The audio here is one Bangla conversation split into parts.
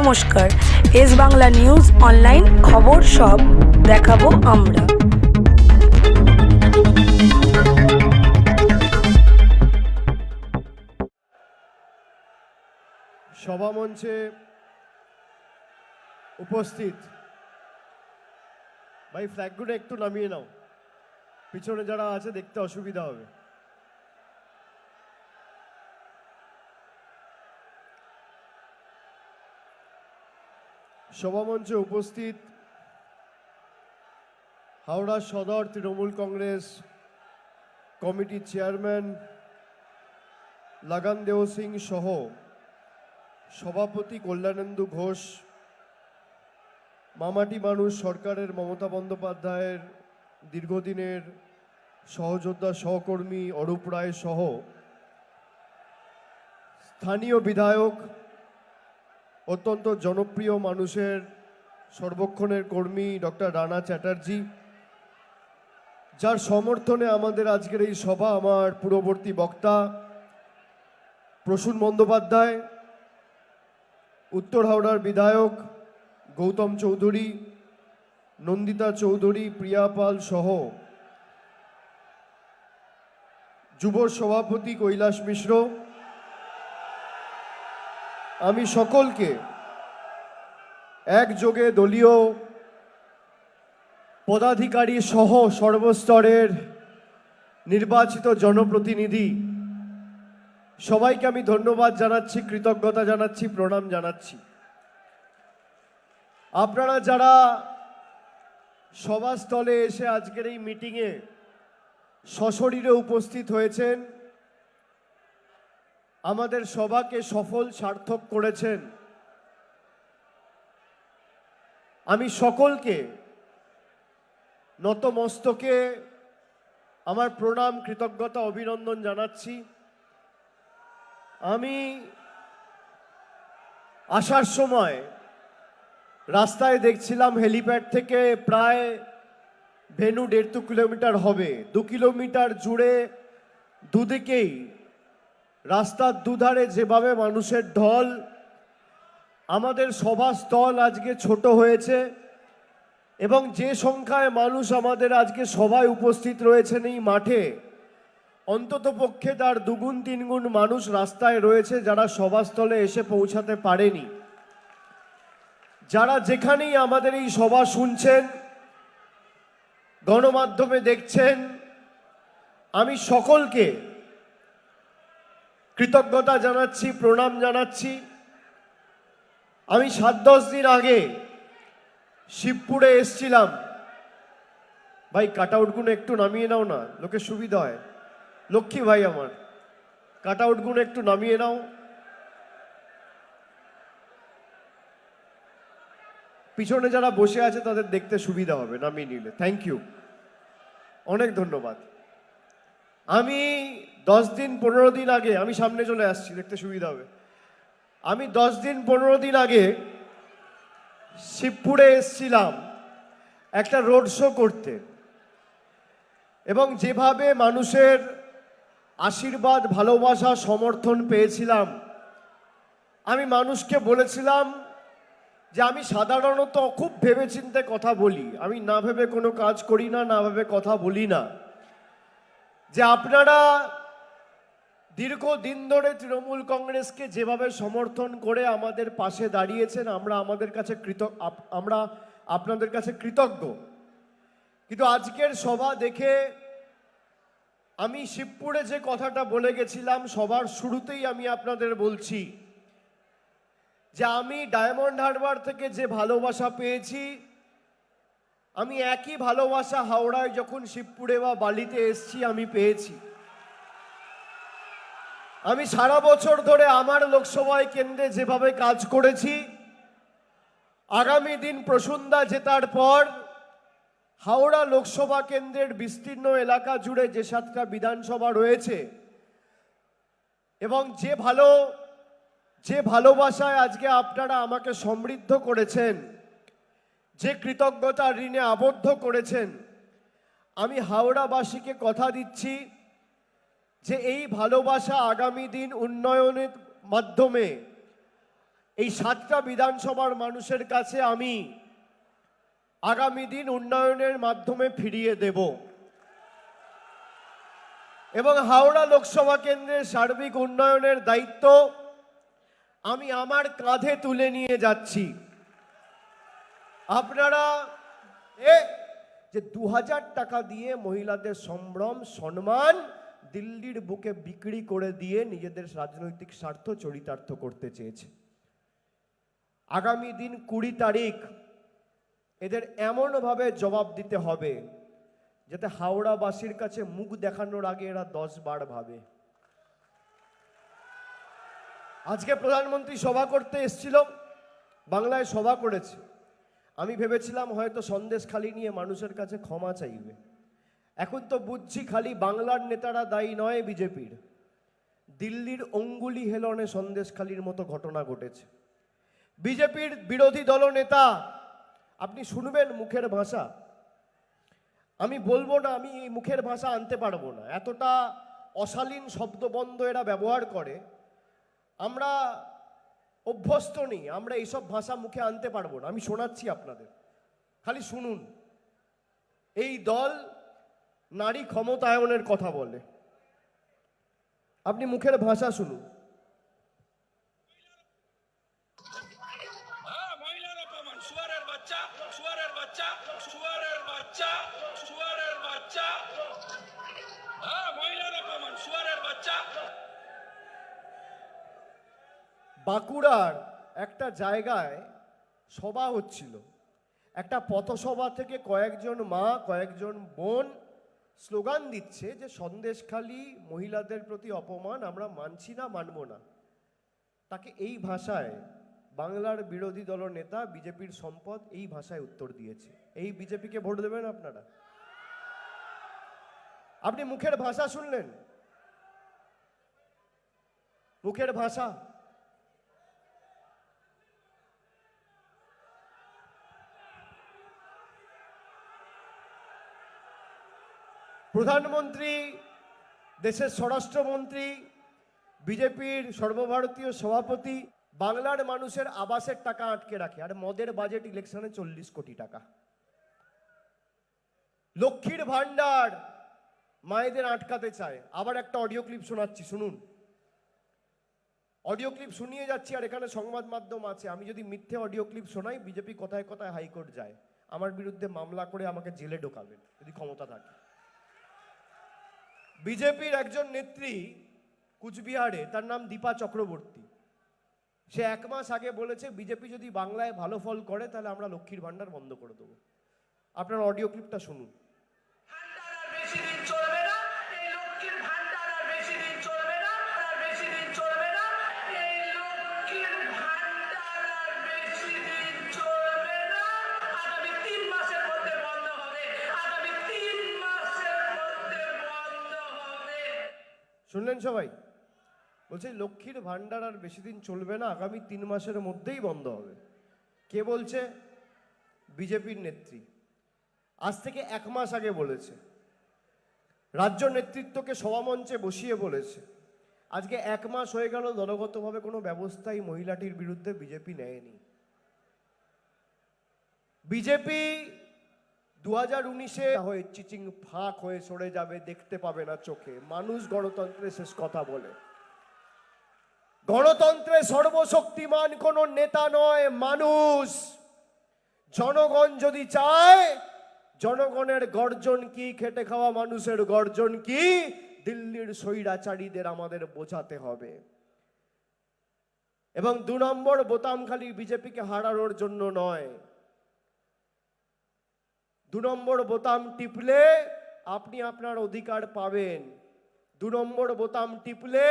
নমস্কার। এস বাংলা নিউজ অনলাইন খবর সব দেখাবো আমরা। সভা মঞ্চে উপস্থিত। ভাই ফ্ল্যাগগুলো একটু নামিয়ে নাও। পিছনে যারা আছে, দেখতে অসুবিধা হবে। সভামঞ্চে উপস্থিত হাওড়া সদর তৃণমূল কংগ্রেস কমিটির চেয়ারম্যান লাগান দেও সিং সহ সভাপতি কল্যাণেন্দু ঘোষ, মামাটি মানুষ সরকারের মমতা বন্দ্যোপাধ্যায়ের দীর্ঘদিনের সহযোদ্ধা সহকর্মী অরূপ রায় সহ স্থানীয় বিধায়ক অত্যন্ত জনপ্রিয় মানুষের সর্বক্ষণের কর্মী ডক্টর রানা চ্যাটার্জি, যার সমর্থনে আমাদের আজকের এই সভা আমার পূর্ববর্তী বক্তা প্রসূন বন্দ্যোপাধ্যায়, উত্তর হাওড়ার বিধায়ক গৌতম চৌধুরী, নন্দিতা চৌধুরী, প্রিয়া পাল সহ যুব সভাপতি কৈলাস মিশ্র আমি সকলকে একযোগে দলীয় পদাধিকারী সহ সর্বস্তরের নির্বাচিত জনপ্রতিনিধি, সবাইকে আমি ধন্যবাদ জানাচ্ছি, কৃতজ্ঞতা জানাচ্ছি, প্রণাম জানাচ্ছি। আপনারা যারা সভাস্থলে এসে আজকের এই মিটিংয়ে সশরীরে উপস্থিত হয়েছেন আমাদের সভাকে সফল সার্থক করেছেন। আমি সকলকে নতমস্তকে আমার প্রণাম, কৃতজ্ঞতা, অভিনন্দন জানাচ্ছি। আমি আসার সময় রাস্তায় দেখছিলাম হেলিপ্যাড থেকে প্রায় ভেনু দেড় কিলোমিটার হবে। দু কিলোমিটার জুড়ে দুদিকেই রাস্তার দুধারে যেভাবে মানুষের ঢল, আমাদের সভাস্থল আজকে ছোট হয়েছে এবং যে সংখ্যায় মানুষ আমাদের আজকে সভায় উপস্থিত রয়েছেন এই মাঠে, অন্তত পক্ষে তার দুগুণ, তিনগুণ মানুষ রাস্তায় রয়েছে যারা সভাস্থলে এসে পৌঁছাতে পারেনি। যারা যেখানেই আমাদের এই সভা শুনছেন, গণমাধ্যমে দেখছেন, আমি সকলকে কৃতজ্ঞতা জানাচ্ছি, প্রণাম জানাচ্ছি। আমি সাত দশ দিন আগে শিবপুরে এসছিলাম। ভাই কাট আউটগুলো একটু নামিয়ে নাও না, লোকের সুবিধা হয়। লক্ষ্মী ভাই আমার কাট আউটগুলো একটু নামিয়ে নাও। পিছনে যারা বসে আছে তাদের দেখতে সুবিধা হবে, নামিয়ে নিলে। থ্যাংক ইউ অনেক ধন্যবাদ। আমি দশ দিন, পনেরো দিন আগে, আমি সামনে চলে আসছি, দেখতে সুবিধা হবে। আমি দশ দিন, পনেরো দিন আগে শিবপুরে এসছিলাম একটা রোড শো করতে। এবং যেভাবে মানুষের আশীর্বাদ, ভালোবাসা, সমর্থন পেয়েছিলাম, আমি মানুষকে বলেছিলাম যে আমি সাধারণত খুব ভেবেচিন্তে কথা বলি। আমি না ভেবে কোনো কাজ করি না না ভেবে কথা বলি না। যে আপনারা দীর্ঘ দিন ধরে তৃণমূল কংগ্রেসকে যেভাবে সমর্থন করে আমাদের পাশে দাঁড়িয়েছেন, আমরা আমাদের কাছে কৃত আমরা আপনাদের কাছে কৃতজ্ঞ। কিন্তু আজকের সভা দেখে আমি শিবপুরে যে কথাটা বলে গেছিলাম সবার শুরুতেই আমি আপনাদের বলছি যে আমি ডায়মন্ড হারবার থেকে যে ভালোবাসা পেয়েছি আমি একই ভালোবাসা হাওড়ায় যখন শিবপুরে বা বালিতে এসছি, আমি পেয়েছি। আমি সারা বছর ধরে আমার লোকসভায় কেন্দ্রে যেভাবে কাজ করেছি, আগামী দিন প্রসুন্দা জেতার পর হাওড়া লোকসভা কেন্দ্রের বিস্তীর্ণ এলাকা জুড়ে যে সাতটা বিধানসভা রয়েছে, এবং যে ভালো, যে ভালোবাসায় আজকে আপনারা আমাকে সমৃদ্ধ করেছেন যে কৃতজ্ঞতা ঋণে আবদ্ধ করেছেন, আমি হাওড়াবাসীকে কথা দিচ্ছি যে এই ভালোবাসা আগামী দিন উন্নয়নের মাধ্যমে এই সাতটা বিধানসভার মানুষের কাছে আমি আগামী দিন উন্নয়নের মাধ্যমে ফিরিয়ে দেব। এবং হাওড়া লোকসভা কেন্দ্রের সার্বিক উন্নয়নের দায়িত্ব আমি আমার কাঁধে তুলে নিয়ে যাচ্ছি। আপনারা, এ, যে দু হাজার টাকা দিয়ে মহিলাদের সম্ভ্রম, সম্মান দিল্লির বুকে বিক্রি করে দিয়ে নিজেদের রাজনৈতিক স্বার্থ চরিতার্থ করতে চেয়েছে। আগামী দিন কুড়ি তারিখ এদের এমনভাবে জবাব দিতে হবে যাতে হাওড়াবাসীর কাছে মুখ দেখানোর আগে এরা দশ বার ভাবে। আজকে প্রধানমন্ত্রী সভা করতে এসেছিল, বাংলায় সভা করেছে। আমি ভেবেছিলাম হয়তো সন্দেশ খালি নিয়ে মানুষের কাছে ক্ষমা চাইবে। এখন তো বুঝছি খালি বাংলার নেতারা দায়ী নয় বিজেপির। দিল্লির অঙ্গুলি হেলনে সন্দেশখালির মতো ঘটনা ঘটেছে। বিজেপির বিরোধী দলনেতা আপনি শুনবেন মুখের ভাষা। আমি বলব না, আমি এই মুখের ভাষা আনতে পারব না। এতটা অশালীন শব্দবন্ধ এরা ব্যবহার করে। আমরা অভ্যস্ত নেই, আমরা এইসব ভাষা মুখে আনতে পারব না। আমি শোনাচ্ছি আপনাদের। খালি শুনুন। এই দল নারী ক্ষমতায়নের কথা বলে। আপনি মুখের ভাষা শুনুন। বাঁকুড়ার একটা জায়গায় সভা হচ্ছিল। একটা পথসভা থেকে কয়েকজন মা, কয়েকজন বোন স্লোগান দিচ্ছে যে, সন্দেশখালী মহিলাদের প্রতি অপমান আমরা মানছি না, মানব না। তাকে এই ভাষায় বাংলার বিরোধী দল নেতা, বিজেপির সম্পদ এই ভাষায় উত্তর দিয়েছে। এই বিজেপিকে ভোট দেবেন আপনারা? আপনি মুখের ভাষা শুনলেন? মুখের ভাষা? প্রধানমন্ত্রী, দেশের স্বরাষ্ট্রমন্ত্রী, বিজেপির সর্বভারতীয় সভাপতি, বাংলার মানুষের আবাসের টাকা আটকে রাখে। আর মদের বাজেট ইলেকশনে চল্লিশ কোটি টাকা। লক্ষ্মীর ভান্ডার মায়েদের আটকাতে চায়। আবার একটা অডিও ক্লিপ শোনাচ্ছি, শুনুন। অডিও ক্লিপ শুনিয়ে যাচ্ছি আর এখানে সংবাদ মাধ্যম আছে। আমি যদি মিথ্যে অডিও ক্লিপ শোনাই, বিজেপি কোথায় কথায় হাইকোর্ট যায়। আমার বিরুদ্ধে মামলা করে আমাকে জেলে ঢোকাবেন, যদি ক্ষমতা থাকে। বিজেপির একজন নেত্রী কুচবিহারে, তার নাম দীপা চক্রবর্তী। সে এক মাস আগে বলেছে, বিজেপি যদি বাংলায় ভালো ফল করে, তাহলে আমরা লক্ষ্মীর ভান্ডার বন্ধ করে দেবো। আপনার অডিও ক্লিপটা শুনুন। শুনলেন সবাই? বলছে লক্ষ্মীর ভান্ডার আর বেশি দিন চলবে না, আগামী তিন মাসের মধ্যেই বন্ধ হবে। কে বলছে? বিজেপির নেত্রী। আজ থেকে এক মাস আগে বলেছে। রাজ্য নেতৃত্বকে সভামঞ্চে বসিয়ে বলেছে। আজকে এক মাস হয়ে গেল, দলগতভাবে কোনো ব্যবস্থাই মহিলাটির বিরুদ্ধে বিজেপি নেয়নি। বিজেপি দু হাজার উনিশে হয়ে চিচিং ফাঁক হয়ে সরে যাবে, দেখতে পাবে না চোখে। মানুষ গণতন্ত্রের শেষ কথা বলে। গণতন্ত্রে সর্বশক্তিমান কোন নেতা নয়, মানুষ। জনগণ যদি চায়, জনগণের গর্জন কি, খেটে খাওয়া মানুষের গর্জন কি, দিল্লির স্বৈরাচারীদের আমাদের বোঝাতে হবে। এবং দু নম্বর বোতাম খালি বিজেপিকে হারানোর জন্য নয়। দু নম্বর বোতাম টিপলে আপনি আপনার অধিকার পাবেন। দু নম্বর বোতাম টিপলে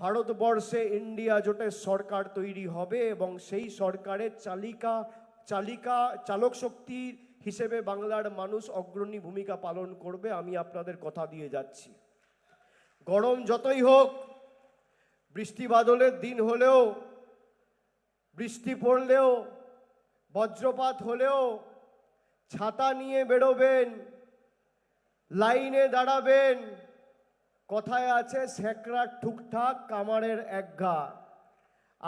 ভারতবর্ষে ইন্ডিয়া জোটের সরকার তৈরি হবে এবং সেই সরকারের চালিকা চালিকা, চালক শক্তি হিসেবে বাংলার মানুষ অগ্রণী ভূমিকা পালন করবে আমি আপনাদের কথা দিয়ে যাচ্ছি। গরম যতই হোক, বৃষ্টি বাদলের দিন হলেও, বৃষ্টি পড়লেও, বজ্রপাত হলেও ছাতা নিয়ে বেরোবেন, লাইনে দাঁড়াবেন। কথায় আছে স্যাকরা ঠুকঠাক কামারের একঘা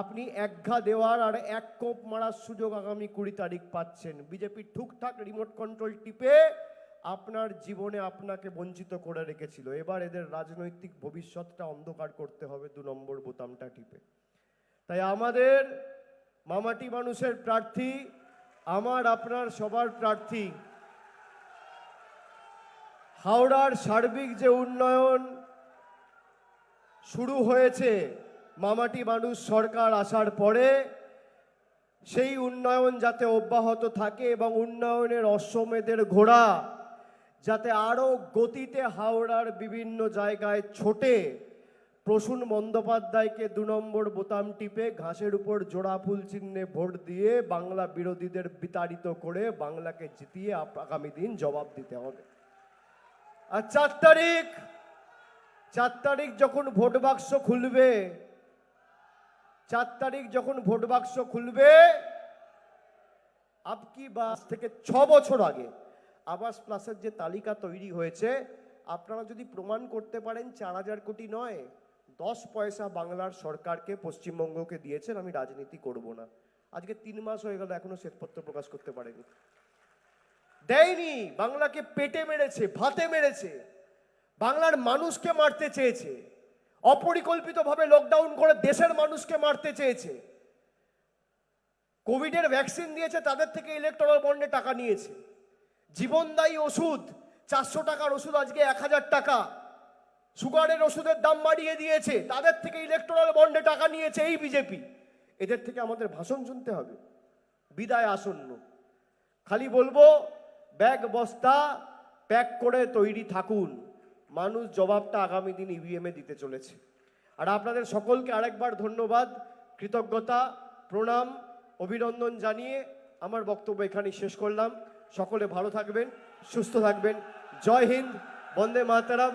আপনি একঘা দেওয়ার আর এক কোপ মারার সুযোগ আগামী কুড়ি তারিখ পাচ্ছেন। বিজেপি ঠুকঠাক রিমোট কন্ট্রোল টিপে আপনার জীবনে আপনাকে বঞ্চিত করে রেখেছিল। এবার এদের রাজনৈতিক ভবিষ্যৎটা অন্ধকার করতে হবে দু নম্বর বোতামটা টিপে। তাই আমাদের মামাটি মানুষের প্রার্থী আমার আপনার সবার প্রার্থী। হাওড়ার সার্বিক যে উন্নয়ন শুরু হয়েছে, মামাটি মানুষ সরকার আসার পরে, সেই উন্নয়ন যাতে অব্যাহত থাকে এবং উন্নয়নের অশ্বমেধের ঘোড়া যাতে আরও গতিতে হাওড়ার বিভিন্ন জায়গায় ছোটে প্রসূন বন্দ্যোপাধ্যায়কে দু নম্বর বোতাম টিপে ঘাসের উপর জোড়া ফুল চিহ্নে ভোট দিয়ে বাংলা বিরোধীদের বিতাড়িত করে বাংলাকে জিতিয়ে আগামী দিন জবাব দিতে হবে। আর চার তারিখ চার তারিখ যখন ভোট বাক্স খুলবে, চার তারিখ যখন ভোট বাক্স খুলবে আপকি বাস থেকে ছ বছর আগে আবাস প্লাসের যে তালিকা তৈরি হয়েছে, আপনারা যদি প্রমাণ করতে পারেন চার হাজার কোটি নয় দশ পয়সা বাংলার সরকারকে, পশ্চিমবঙ্গকে দিয়েছেন, আমি রাজনীতি করব না। আজকে তিন মাস হয়ে গেল, এখনও শ্বেতপত্র প্রকাশ করতে পারেনি। দেয়নি! বাংলাকে পেটে মেরেছে, ভাতে মেরেছে। বাংলার মানুষকে মারতে চেয়েছে। অপরিকল্পিতভাবে লকডাউন করে দেশের মানুষকে মারতে চেয়েছে। কোভিডের ভ্যাকসিন দিয়েছে, তাদের থেকে ইলেকট্রাল বন্ডে টাকা নিয়েছে। জীবনদায়ী ওষুধ, চারশো টাকার ওষুধ আজকে এক হাজার টাকা। সুগারের ওষুধের দাম বাড়িয়ে দিয়েছে, তাদের থেকে ইলেকট্রাল বন্ডে টাকা নিয়েছে এই বিজেপি। এদের থেকে আমাদের ভাষণ শুনতে হবে। বিদায় আসন্ন। খালি বলব, ব্যাগ বস্তা, প্যাক করে তৈরি থাকুন। মানুষ জবাবটা আগামী দিন ইভিএমে দিতে চলেছে। আর আপনাদের সকলকে আরেকবার ধন্যবাদ, কৃতজ্ঞতা, প্রণাম, অভিনন্দন জানিয়ে আমার বক্তব্য এখানেই শেষ করলাম। সকলে ভালো থাকবেন, সুস্থ থাকবেন। জয় হিন্দ, বন্দে মাতারাম।